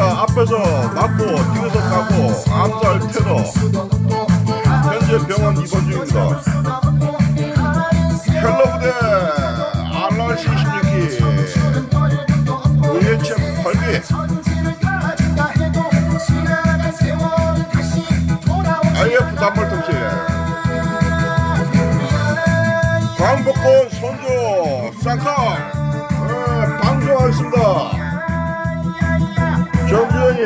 땀부차 앞에서 맞고 뒤에서 까고 암살 테러. 현재 병원 입원 중입니다. 헬로 부대 RRC 16기 VHF 8기 IF 단말통신. 광복권 선조 쌍칼. 어, 방송하겠습니다 정주영이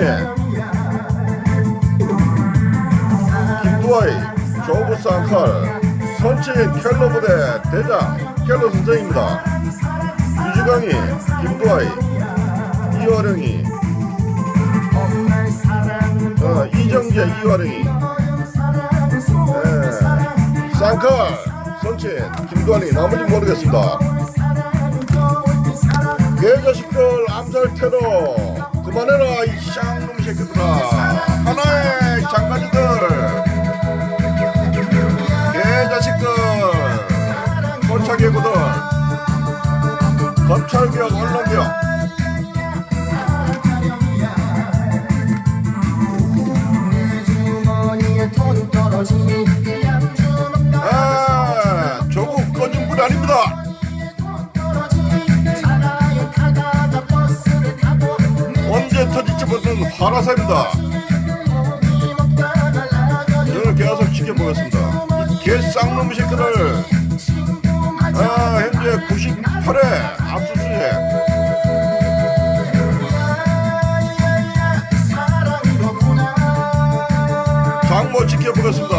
김두아이 조부 쌍칼 선친 켈러 부대 대장 켈러 선생입니다. 유주강이 김두아이 이화령이 어, 이정재 이화령이 예, 쌍칼 선친 김두한이 나머지 모르겠습니다. 개자식들 암살 테러 그만해라 이 쌍놈 새끼들아. 하나의 장가지들. 개자식들. 포착개구들 검찰개혁 언론개혁 터질지 모르는 화라사입니다. 저는 계속 지켜보겠습니다. 이 개쌍놈 새끼들. 아 현재 98회 압수수색. 장모 지켜보겠습니다.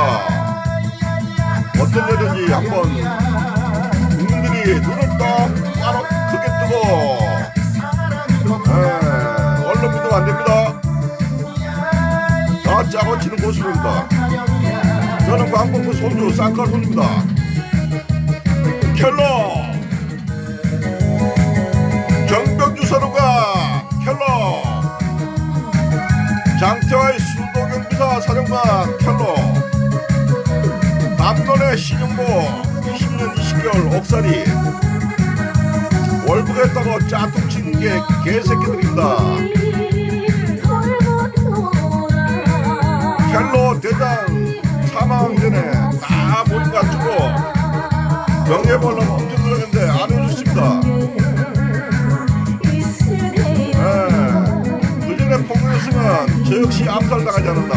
어떤 일인지 한번 국민들이 눈을 똑바로 크게 뜨고 치는 모습입니다. 저는 광복부 손주 쌍칼 손입니다. 켈러! 정병주 선우가 켈러! 장태화의 수도경비사 사령관 켈러. 남론의 신용보 20년 20개월 옥살이. 월북했다고 짜통 치는 게 개새끼들입니다 켈러 대장 사망 전에 다 모임 갖추고 명예벌람 엄청 들었는데 안 해줬습니다. 예, 그 전에 폭로했으면 저 역시 암살당하지 않았나.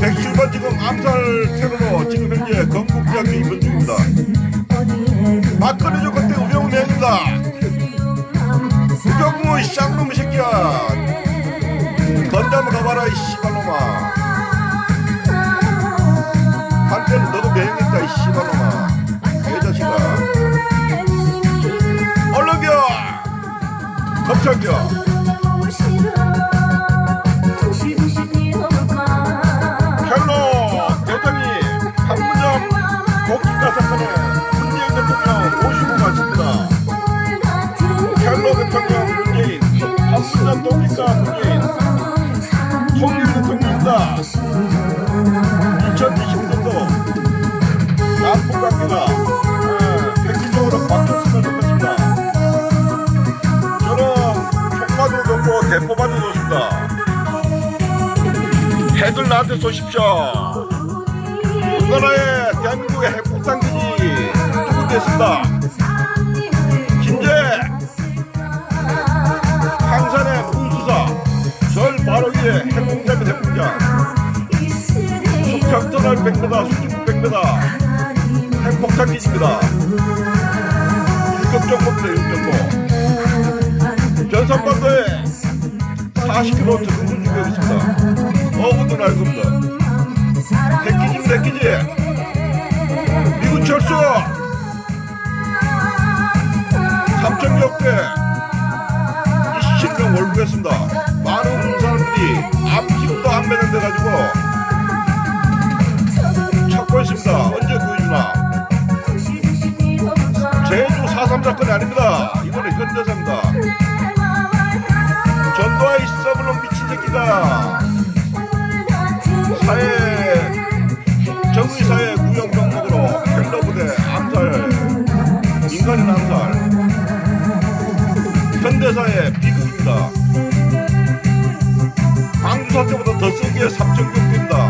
107번 지금 암살 테러로 지금 현재 건국대학교 입원 중입니다. 박근혜 조건 때 우병우 내입니다. 우병우 이 쌍놈의 새끼야 건담 가봐라 이 씨발놈아. 한때는 너도 매행했다 이 씨발놈아. 개자식아. 얼른겨! 검찰겨 쏘십시오 우리나라의 대한민국의 핵폭탄기지 투입됐습니다 김제 항산의 문수사 절 바로 위에 핵공장이 핵공장 숙작전할 100m 수직 100m 핵폭탄 기지입니다. 일격정보입니다. 일격정보. 전선반도에 40km 전군 중에 있습니다. 어부든 알 겁니다. 3천여 대 27명 월북했습니다. 많은 사람들이 앞집도 안 매는 데 가지고 찾고 있습니다. 언제 구해주나? 제주 4.3 사건이 아닙니다. 이번에 현대사입니다. 전두환 서블론 미친 새끼가 사회 정의사회 구형 정책으로 헬러 부대 암살 인간인 암살 여사의 비극입니다. 광주 사태보다 더 세게 삼천경입니다.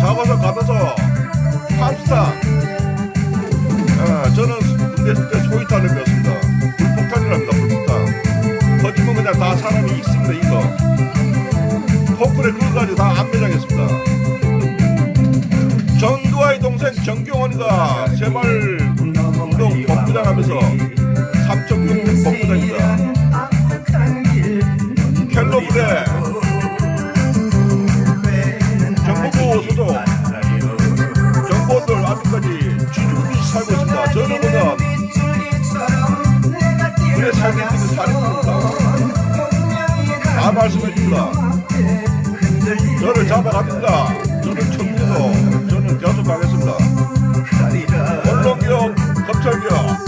잡아서 가둬서 팝스타. 아, 저는 군대 있을 때 소위탄을 배웠습니다. 불폭탄이랍니다. 불폭탄. 거짓말 그냥 다 사람이 있습니다. 이거. 포크레 그거 가지고 다 안매장했습니다. 정두아의 동생 정경원이가 세발 운동 법부장 하면서 삼천경 법부장입니다. 켈로 부대 정보부 소속 정보들 아직까지 쥐죽듯이 살고 있습니다. 저는 보면 그래 살고 있는 살인입니다. 다 말씀해 줍니다. 저를 잡아갑니다. 저는 청구도 저는 계속 가겠습니다. 언론기업, 검찰기업,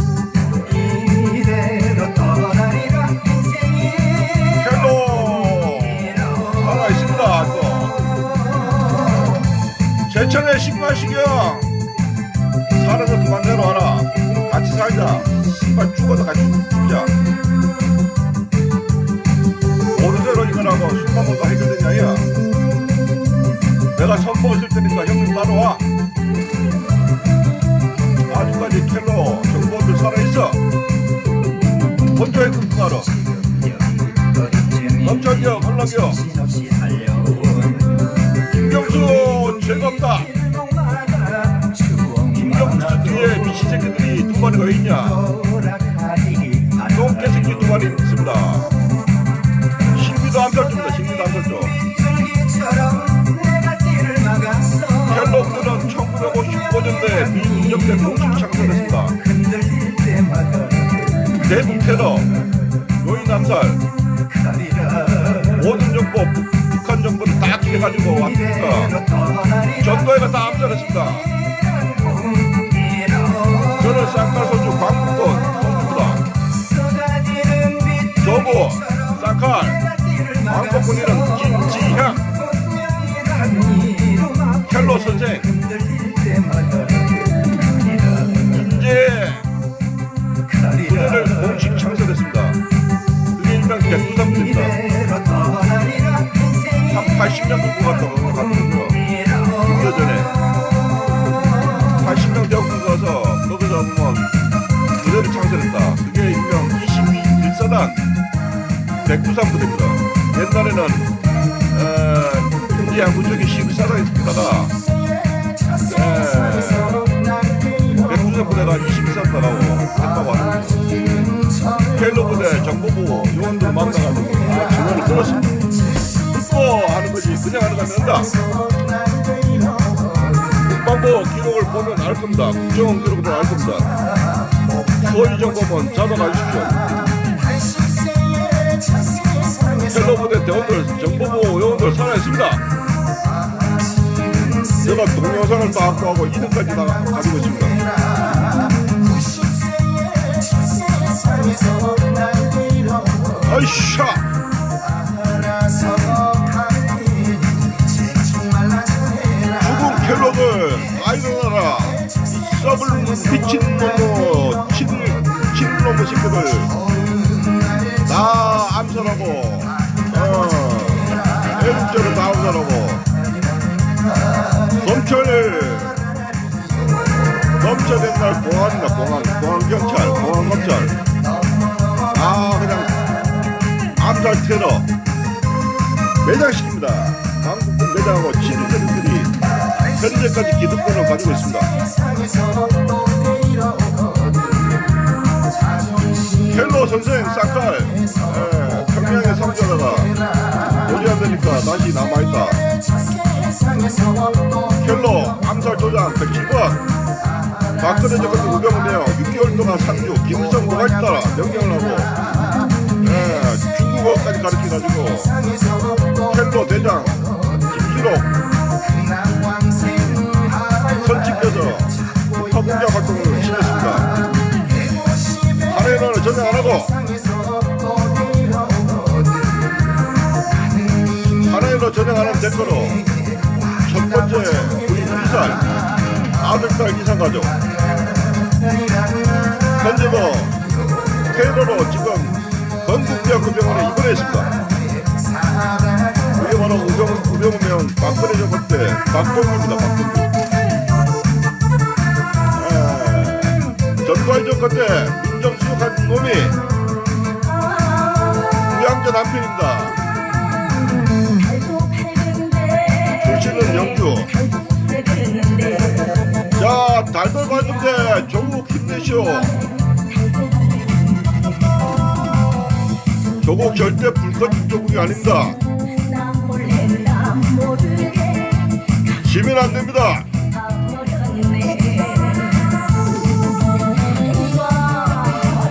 제천의 신마시경 살아서 그만 내려와라. 같이 살자. 신발 죽어도 같이 죽자. 오른대로 이거라고 술만 먹고 해결되냐, 야. 내가 선보였을 테니까 형님 따라와. 아직까지 켈로 정보들 살아있어. 본토에 근무하러. 검찰기업, 언론기업, 김경수 죄갑다. 김경수 뒤에 미시 새끼들이 두 마리가 왜 있냐? 똥개 새끼 두 마리 있습니다. 신비도 암살조입니다. 신비도 암살조. 켈로그는 1955년도에 미국적대 공식 창설했습니다. 대북 테러, 요인 암살, 모든 정보, 북- 북한 정보를 다 기해가지고 전도 백두산 부대입니다. 옛날에는 어, 인제 양구쪽에 12사단이 있었다가 백두산 부대가 22사단 나가고 하는데 켈로 부대 정보부 요원들 만나가지고 아, 주문을 끊었습니다. 듣고 하는 거지 그냥 하는 거면 된다. 국방부 기록을 보면 알 겁니다. 국정원 기록을 알 겁니다. 소위 정보면 잡아가 주십시오. 부대 대원들 정보부 요원들 살아있습니다. 제가 동영상을 다 확보하고 이름까지 다 가지고 있습니다. 아이샤! 죽은 켈로그 아이러나라 이 썩을 미친 놈의 친, 친놈의 새끼들 다 암살하고 어, 애국자를 다 암살하고. 검찰 옛날 공안이나 공안 공안경찰 공안검찰. 아 그냥 암살 테러. 매장시킵니다. 한국군 매장하고 친세들이 현재까지 기득권을 가지고 있습니다. 켈로 선생 예, 도저히 안 되니까 다시 남아있다. 켈로 암살 조장 110번 박근혜 정권 우병우네요. 6개월 동안 상주 김일성 뭐가 있다. 명령을 하고. 예, 중국어까지 가르쳐가지고. 켈로 대장 한해로 전향하는 대가로 첫 번째 우리 이살 아들딸 이상 가족 현재도 테러로 지금 건국대학교병원에 입원했습니다. 이게 바로 우병, 우병우명 박근혜 정부 때 박동규입니다. 박동규. 예, 전두환 정권 때 민정수석한 놈이 우양자 남편입니다. 힘내시오. 조국 절대 불꺼진 조국이 아닙니다. 지면 안 됩니다.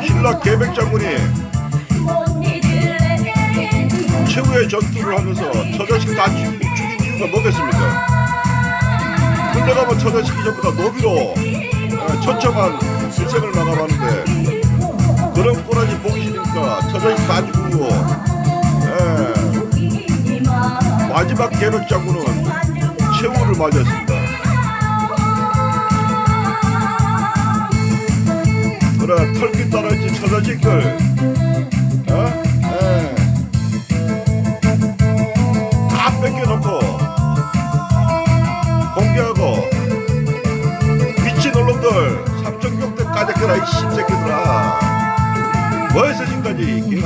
신라 계백 장군이 최후의 전투를 하면서 처자식 다 죽인, 죽인 이유가 뭐겠습니까? 군대 가면 처자식이 전부 다 노비로 어, 처참한 일생을 나가봤는데 그런 꼬라지 처자식 다 죽이고 예, 마지막 장군은 최후를 맞이했습니다. 그래 털기 떨어진 처자식들 어? 예.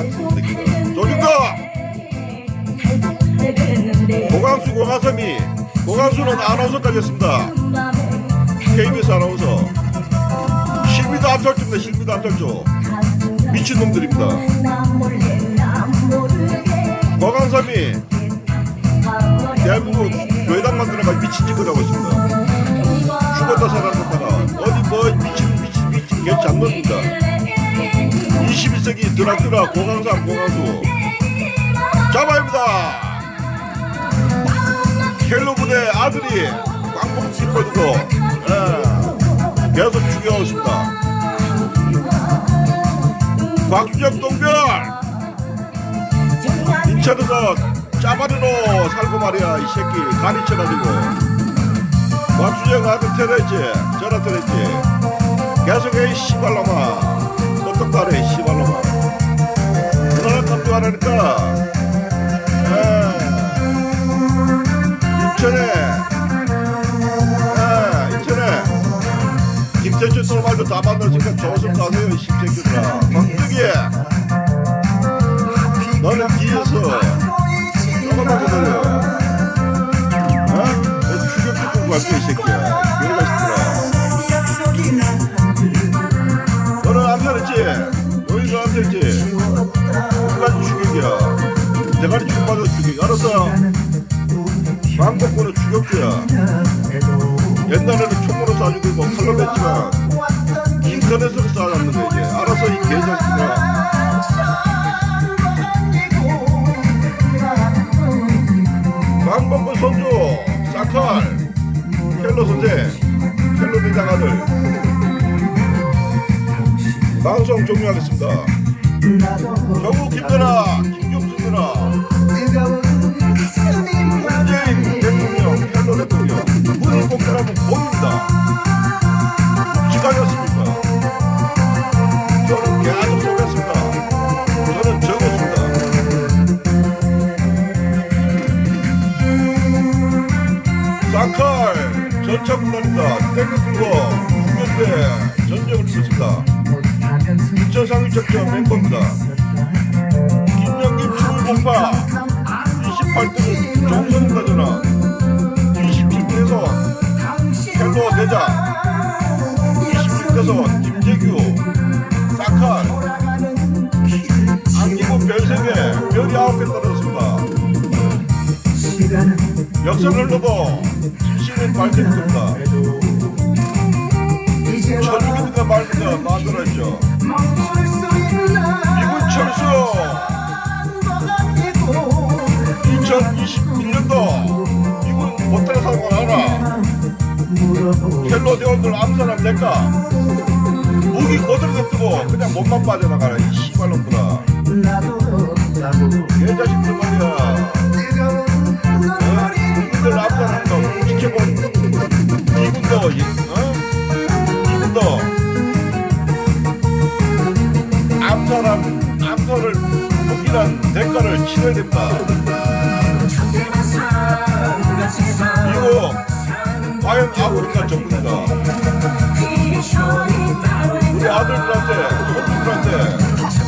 같은 새끼들 조준다 고강수 고가섬이. 고강수는 아나운서까지 했습니다. KBS 아나운서. 실미도 암살주입니다. 실미도 암살주. 미친놈들입니다. 고강섬이 대한민국 교회당 만들어가 미친 짓을 하고 있습니다. 죽었다 살아났다가 어디 뭐 미친 미친 미친 개 잡놈입니다 21세기 드라큘라 고강산 고강수. 잡아입니다. 켈로 부대 아들이 꽝뽕 짚어두고 예, 계속 죽여오고 있습니다. 곽주정 동별. 인천에서 짜바리로 살고 말이야 이 새끼. 가리쳐가지고. 곽주정 아들 테레지 전화 테레지. 계속해 이 씨발놈아. 똑똑하래 이 씨발놈아 누나가 깜짝하라니까. 인천에. 예, 인천에. 김태준 쏘말도 다 만났으니까 조심 가세요 이 씹새끼들아 박두기 너는 뒤에서 조금만 기다려. 어? 너 추격 듣고 갈게 이 새끼야. 그러가 싶더라 너는 안 편했지? 너희도 안 추격이야 대가리 총 맞아 추격 알았어? 방법고는 추격주야. 옛날에는 총으로 쏴주고 있고 칼로 냈지만 인터넷으로 쏴놨는데 이제 알아서 이 개자식들아 방법고 선조 사칼 켈로 선생 켈로 대장 아들. 방송 종료하겠습니다. 경우 김연아 김경수들아 문재인 대통령 켈로 대통령 문이 공개하면 봅니다 시간이었습니까 저는 계속 쏘겠습니다 저는 적었습니다 사칼 전차군단입니다 땡겨 들고 6년대 전쟁을 치렀습니다 인천상위척전 멤버입니다 역사를 흘러도 진실은 겁니다. 천주교가 말미가 만들었죠. 미군 철수. 2021년도 미군 모텔에 사고 하나 켈로 대원들 암살하면 될까 무기 거들어 냅두고 그냥 몸만 빠져나가라 이 씨발놈들아. 개 자식들 치러야 됩니다. 이거 과연 아프리카 정부인가? 우리 아들들한테, 손주들한테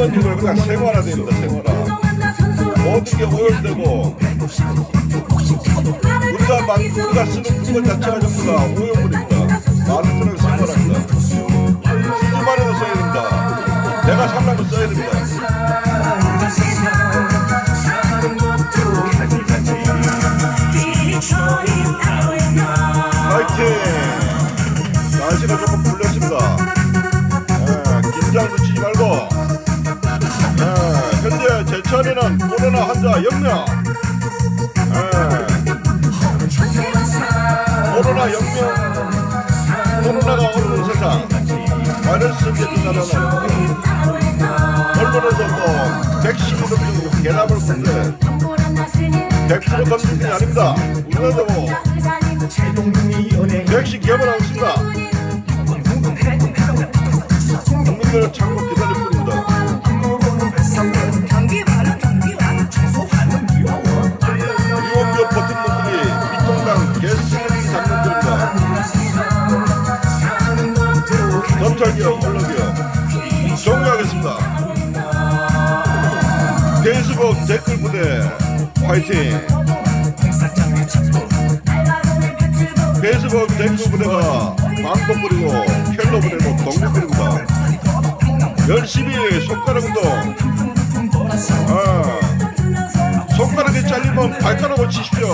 미세먼지를 그냥 생활화 됩니다. 생활화. 모든 게 오염되고 우리가 만 우리가 쓰는 물건 자체가 전부 다 오염물입니다. 마스크는 생활합니다. 쓰지 말아도 써야 됩니다. 내가 살라고 써야 됩니다. 날씨가 조금 풀렸습니다. 예, 긴장 놓치지 말고. 제천에는 코로나 환자 0명. 예, 코로나 0명. 코로나가 없는 세상. 바이러스 전파는 언론에서 또 백신으로 좀 개납을 푸는데 100% 검증이 아닙니다. 우리나라도 백신 개발하고 있습니다. 국민들은 참고 기다릴 뿐입니다. 페이스북 댓글 부대 화이팅! 페이스북 댓글 부대가 광고 뿌리고 켈러 부대고 독립부입니다. 열심히 손가락 운동. 아, 손가락이 잘리면 발가락을 치십시오.